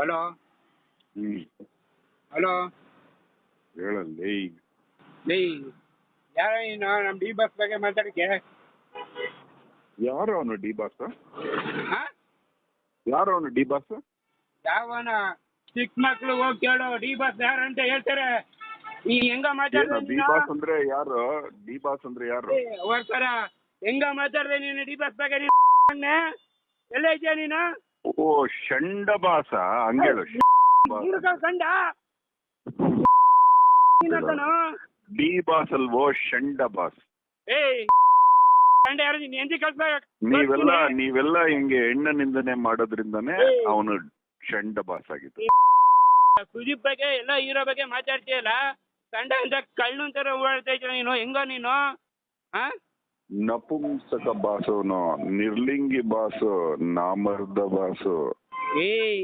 Hello? ಹ್ಮ್. Hello? ಹೇಳಲ್ಲಿ ಲೇ ಯಾರ ನೀನು ನಮ್ಮ ಡಿ ಬಸ್ ಬಗ್ಗೆ ಮಾತಾಡಕ್ಕೆ ಯಾರು ಅವನು ಡಿ ಬಾಸ್? ಹಾ ಯಾರು ಅವನು ಡಿ ಬಾಸ್? ಯಾವನ? ಚಿಕ್ಕ ಮಕ್ಳು ಹೋಗಿ ಕೇಳು ಡಿ ಬಸ್ ಯಾರು ಅಂತ ಹೇಳ್ತಾರೆ. ಈ ಹೆಂಗ ಮಾತಾಡ್ದೆ ಡಿ ನೀನು? ಬಾಸ್ ಅಂದ್ರೆ ಯಾರು? ಡಿ ಬಾಸ್ ಅಂದ್ರೆ ಯಾರು? ಹೊರ್ತಾರ ಹೆಂಗ ಮಾತಾಡ್ದೆ ನೀನು ಡಿ ಬಸ್ ಬಗ್ಗೆ ನೀನು? ಎಲ್ಲ ಇದೆಯಾ ನೀನು? ಓ ಶಂಡ ಬಾಸ ಹಂಗೇಳು ಡಿ ಬಾಸ್ ಅಲ್ವೋ ಶಂಡ ಬಾಸ್ ಏಯ್ ಯಾರು? ನೀನು ನೀವೆಲ್ಲ ನೀವೆಲ್ಲ ಹಿಂಗೆ ಹೆಣ್ಣ ನಿಂದನೆ ಮಾಡೋದ್ರಿಂದಾನೇ ಅವನು ಶಂಡ ಬಾಸ್ ಆಗಿದ್ದು ಸುದೀಪ್ ಬಗ್ಗೆ ಎಲ್ಲ ಹೀರೋ ಬಗ್ಗೆ ಮಾತಾಡ್ತೀಯಲ್ಲ? ಕಂಡ ಅಂತ ಕಳ್ಳು ಅಂತಾರ ಓಡಾಡ್ತಾ ಇದ್ದೀಯ ನೀನು? ಹೆಂಗ ನೀನು? ಹಾ ನಪುಂಸಕ ಬಾಸವನು ನಿರ್ಲಿಂಗಿ ಬಾಸು ನಾಮರ್ದ ಬಾಸು ಏಯ್!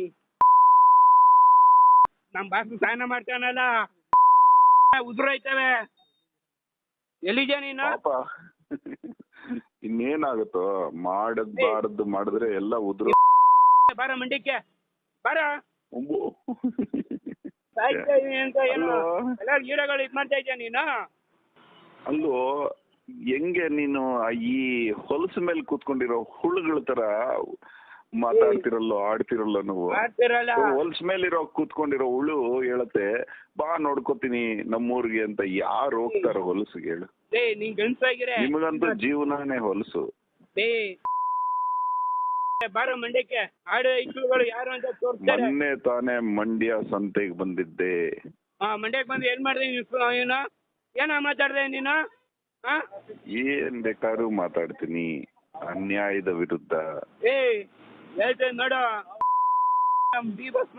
ನಮ್ ಬಾಸ್ ಸ್ನಾನ ಮಾಡ್ತಾನಲ್ಲ. ಉದುರೈತವೆ ಎಲ್ಲಿದ್ಯಾ ನೀನು? ಇನ್ನೇನಾಗತ್ತೋ? ಮಾಡದ್ ಮಾಡಬಾರದು ಮಾಡಿದ್ರೆ ಎಲ್ಲ ಉದ್ರ. ಬಾರ ಮಂಡ್ಯಕ್ಕೆ. ಬಾರ. ಒಂಬು. ಸಾಯ್ತಾ ಇದೀನಿ ಅಂತ ಏನು? ಅಲ್ಲೋ. ಎಲ್ಲ ಹೀರೋಗಳು ಇದ್ ಮಾಡ್ತಾ ಇದ್ಯಾ ನೀನು? ಅಲ್ಲೋ? ಹೆಂಗೆ ನೀನು ಈ ಹೊಲಸ ಮೇಲೆ ಕೂತ್ಕೊಂಡಿರೋ ಹುಳುಗಳ ತರ ಮಾತಾಡ್ತಿರಲ್ಲೋ ಆಡ್ತಿರಲ್ಲ ನೀವು? ಹೊಲಸ ಮೇಲಿರೋ ಕೂತ್ಕೊಂಡಿರೋ ಹುಳು ಹೇಳತ್ತೆ ಬಾ ನೋಡ್ಕೋತೀನಿ ನಮ್ಮೂರಿಗೆ ಅಂತ ಯಾರು ಹೋಗ್ತಾರ ಹೊಲಸಿಗೆ ಹೇಳು. ನಿಮಗಂತೂ ಜೀವನಾನೇ ಹೊಲಸು. ಏ ಬಾರ ಮಂಡ್ಯಕ್ಕೆ. ಆಡು ಇಕ್ಳುಗಳು ಯಾರು ಅಂತ ತೋರಿಸ್ತಾರೆ. ಮೊನ್ನೆ ತಾನೇ ಮಂಡ್ಯ ಸಂತೆಗೆ ಬಂದಿದ್ದೆ. ಹಾ ಮಂಡ್ಯಕ್ಕೆ ಬಂದು ಏನ್ ಮಾಡಿದೆ ಏನು ಏನ ಮಾತಾಡ್ದೆ ನೀನು? ಏನ್ ಬೇಕಾದ್ರೂ ಮಾತಾಡ್ತೀನಿ. ಅನ್ಯಾಯದ ವಿರುದ್ಧ. ಏ ಹೇಳ್ತೇನೆ ನೋಡು. ನಮ್ ಡಿ ಬಸ್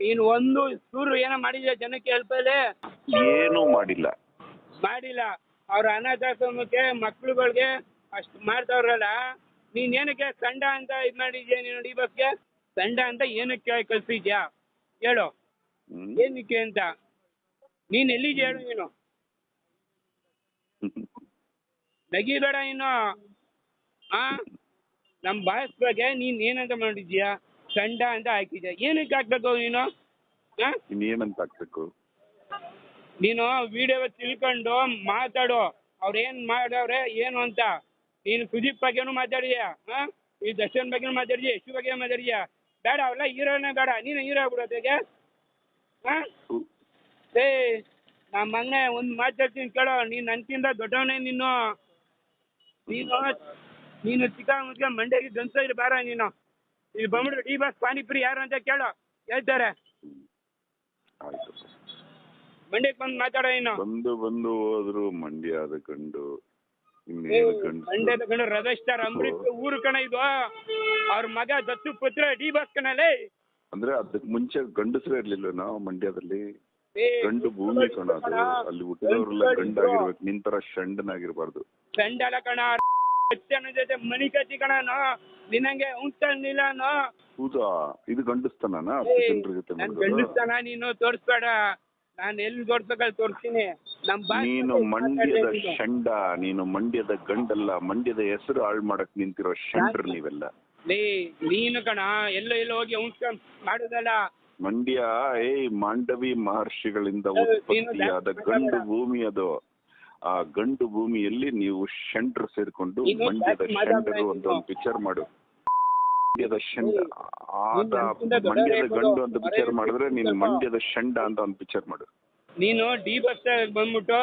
ನೀನು ಒಂದು ಸೂರು ಏನೋ ಮಾಡಿದ್ಯಾ ಜನಕ್ಕೆ ಹೇಳ್ಪೇಲೆ ಏನೂ ಮಾಡಿಲ್ಲ. ಮಾಡಿಲ್ಲ. ಅವ್ರ ಅನಾಥಾಶ್ರಮಕ್ಕೆ ಮಕ್ಳುಗಳಿಗೆ ಅಷ್ಟು ಮಾಡ್ತಾವ್ರಲ್ಲ ನೀನ್ ಏನಕ್ಕೆ ಸಂಡ ಅಂತ ಇದ್ ಮಾಡಿದ್ಯಾ ನೀನು ಡಿ ಬಸ್ಗೆ ಸಂಡ ಅಂತ ಏನಕ್ಕೆ ಕಳ್ಸಿದ್ಯಾ? ಹೇಳು. ಹ್ಮ್? ಏನಕ್ಕೆ ಅಂತ? ನೀನ್ ಎಲ್ಲಿದ್ಯಾ ಹೇಳು ನೀನು? ನಗಿಬೇಡ ಇನ್ನು. ಆ? ನಮ್ಮ ಬಾಯಸ್ ಬಗ್ಗೆ ನೀನ್ ಏನಂತ ಮಾಡಿದ್ಯಾ? ಚಂಡ ಅಂತ ಹಾಕಿದ್ಯಾ? ಏನಕ್ಕೆ ಹಾಕ್ಬೇಕು ನೀನು? ಆ? ಇನ್ನೇನಂತ ಹಾಕ್ಬೇಕು? ನೀನು ವಿಡಿಯೋ ತಿಳ್ಕೊಂಡು ಮಾತಾಡು. ಅವ್ರು ಏನ್ ಮಾಡವ್ರೆ ಏನು ಅಂತ. ನೀನು ಸುದೀಪ್ ಬಗ್ಗೆನು ಮಾತಾಡಿದ್ಯಾ? ಹಾ ಈ ದರ್ಶನ್ ಬಗ್ಗೆನೂ ಮಾತಾಡಿದ್ಯಾ? ಯಶು ಬಗ್ಗೆ ಮಾತಾಡಿದ್ಯಾ? ಬೇಡ ಅವೆಲ್ಲ ಹೀರೋನೇ ಬೇಡ. ನೀನು ಹೀರೋ ಆಗ್ಬಿಡೋದಕ್ಕೆ ಹಾ ಏ ನಮ್ಮ ಮಗನೇ ಒಂದು ಮಾತಾಡ್ತೀನಿ ಕೇಳೋ. ನೀನು ನನ್ಕಿಂತ ದೊಡ್ಡವನೇ ನೀನು. ನೀನು ನೀನು ಚಿಕ್ಕ ಮುದ್ಕ ಮಂಡ್ಯಗೆ ಗಂತ ಇರು ಬಾರ ನೀನು. ಇಲ್ಲಿ ಬಂದ್ಬಿಡು ಡಿ ಬಸ್ ಪಾನಿಪುರಿ ಯಾರು ಅಂತ ಕೇಳು. ಹೇಳ್ತಾರೆ. ಆಯ್ತು. ಮಂಡ್ಯಕ್ಕೆ ಬಂದು ಮಾತಾಡೋ ನೀನು. ಬಂದು ಬಂದು ಹೋದ್ರು ಅದ ಕಂಡು ಮಂಡ್ಯದ ಕಂಡು ಕಣ ರಮೇಶ್ಟಾರ್ ಅಂಬರೀಶ್ ಊರು ಕಣ ಇದು. ಅವ್ರ ಮಗ ದತ್ತು ಪುತ್ರ ಡಿ ಬಸ್ ಕಣಲೇ ಅಂದ್ರೆ ಅದಕ್ಕೆ ಮುಂಚೆ ಗಂಡಸರೇ ಇರ್ಲಿಲ್ಲ ನಾವು ಮಂಡ್ಯದಲ್ಲಿ? ಗಂಡು ಭೂಮಿ ಕಣ ಅದು. ಅಲ್ಲಿ ಹುಟ್ಟಿದವರೆಲ್ಲ ಗಂಡಾಗಿರ್ಬೇಕು. ನಿನ್ ತರ ಷಂಡನಾಗಿರ್ಬಾರ್ದು. ಗಂಡಲ ಕಣ. ಅಚ್ಚನ ಜೊತೆ ಮನಿ ಕತ್ತಿ ಕಣನು. ನಿನಂಗೆ ಉಂಟನಿಲ್ಲನು ಹೌದಾ ಇದು ಗಂಡಸ್ತನ ಜನರ ಜೊತೆ ನನ್ ಗಂಡಸ್ತಾನ ನೀನು? ತೋರಿಸ್ಬೇಡ. ನಾನು ಎಲ್ಲಿ ತೋರ್ಸ್ಬೇಕಲ್ಲಿ ತೋರಿಸ್ತೀನಿ. ನಮ್ ಬಾಸ್ ನೀನು ಮಂಡ್ಯದ. ಷಂಡ ನೀನು ಮಂಡ್ಯದ ಗಂಡಲ್ಲ ಮಂಡ್ಯದ ಹೆಸರು ಹಾಳು ಮಾಡಕ್ ನಿಂತಿರೋ ಶಂಡ್ರ ನೀವೆಲ್ಲ. ಲೇ ನೀನು ಕಣ ಎಲ್ಲೋ ಎಲ್ಲೋ ಹೋಗಿ ಉಂಟ್ಕೊಂಡ್ ಮಾಡುದಲ್ಲ. ಮಂಡ್ಯ ಏ ಮಾಂಡವಿ ಮಹರ್ಷಿಗಳಿಂದ ಉತ್ಪತ್ತಿಯಾದ ಗಂಡು ಭೂಮಿ ಅದು. ಆ ಗಂಡು ಭೂಮಿಯಲ್ಲಿ ನೀವು ಶಂಡ್ರು ಸೇರ್ಕೊಂಡು ಮಂಡ್ಯದ ಶಂಡರು ಅಂತ ಒಂದು. ಪಿಕ್ಚರ್ ಮಾಡು. ಮಂಡ್ಯದ ಶಂಡ ಆದ ಮಂಡ್ಯದ. ಗಂಡು ಅಂತ ಪಿಕ್ಚರ್ ಮಾಡಿದ್ರೆ ನೀನು ಮಂಡ್ಯದ ಶಂಡ ಅಂತ ಒಂದು ಪಿಕ್ಚರ್ ಮಾಡು. ನೀನು ಡಿ ಬಸ್ ಬಂದ್ಬಿಟ್ಟು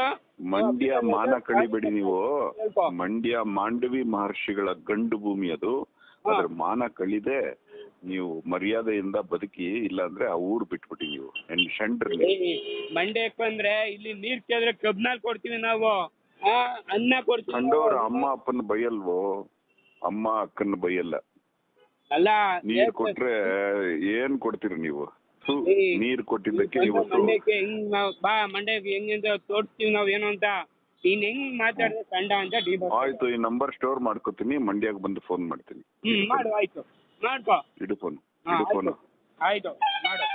ಮಂಡ್ಯ ಮಾನ ಕಳಿಬೇಡಿ ನೀವು. ಮಂಡ್ಯ ಮಾಂಡವಿ ಮಹರ್ಷಿಗಳ ಗಂಡು ಭೂಮಿ ಅದು. ಅದ್ರ ಮಾನ ಕಳಿದೆ. ನೀವು ಮರ್ಯಾದೆಯಿಂದ ಬದುಕಿ ಇಲ್ಲಾಂದ್ರೆ ಆ ಊರು ಬಿಟ್ಬಿಡಿ ನೀವು. ಎಂಡ್. ಮಂಡ್ಯಕ್ಕೆ ಬಂದ್ರೆ ಇಲ್ಲಿ ನೀರ್ ಕೇಳಿದ್ರೆ ಕಬ್ನಾಲ್ ಕೊಡ್ತೀವಿ ನಾವು. ಆ ಅನ್ನ ಕೊಡ್ತೀವಿ ಕಂಡವ್ರ ನಾವು. ಅಮ್ಮ ಅಪ್ಪನ ಬೈಯಲ್ವೋ? ಅಮ್ಮ ಅಕ್ಕನ ಬೈಯಲ್ಲ. ಅಲ್ಲ ನೀರ್ ಕೊಟ್ರೆ ಏನ್ ಕೊಡ್ತೀರಿ ನೀವು? ಥು, ನೀರ್ ಕೊಟ್ಟಿದ್ದಕ್ಕೆ ಇವತ್ತು ಮಂಡ್ಯಕ್ಕೆ ಹೆಂಗ್ ನಾವ್ ಬಾ ಮಂಡ್ಯಕ್ಕೆ ಹೆಂಗಿಂದ ತೋರಿಸ್ತೀವಿ ನಾವ್ ಏನು ಅಂತ. ನೀನ್ ಹೆಂಗ್ ಮಾತಾಡಿದ್ರೆ ಕಂಡ ಅಂತ ಡಿ ಆಯ್ತು ಈ ನಂಬರ್ ಸ್ಟೋರ್ ಮಾಡ್ಕೋತೀನಿ ಮಂಡ್ಯಕ್ಕೆ ಬಂದು ಫೋನ್ ಮಾಡ್ತೀನಿ. ಹ್ಮ್ ಮಾಡು ಆಯ್ತು. ಮಾಡ್ಕೋ ಇಡು ಫೋನ್ ಹಾ ಇಡು ಫೋನ್ ಆಯ್ತು ಆಯ್ತು ಮಾಡು.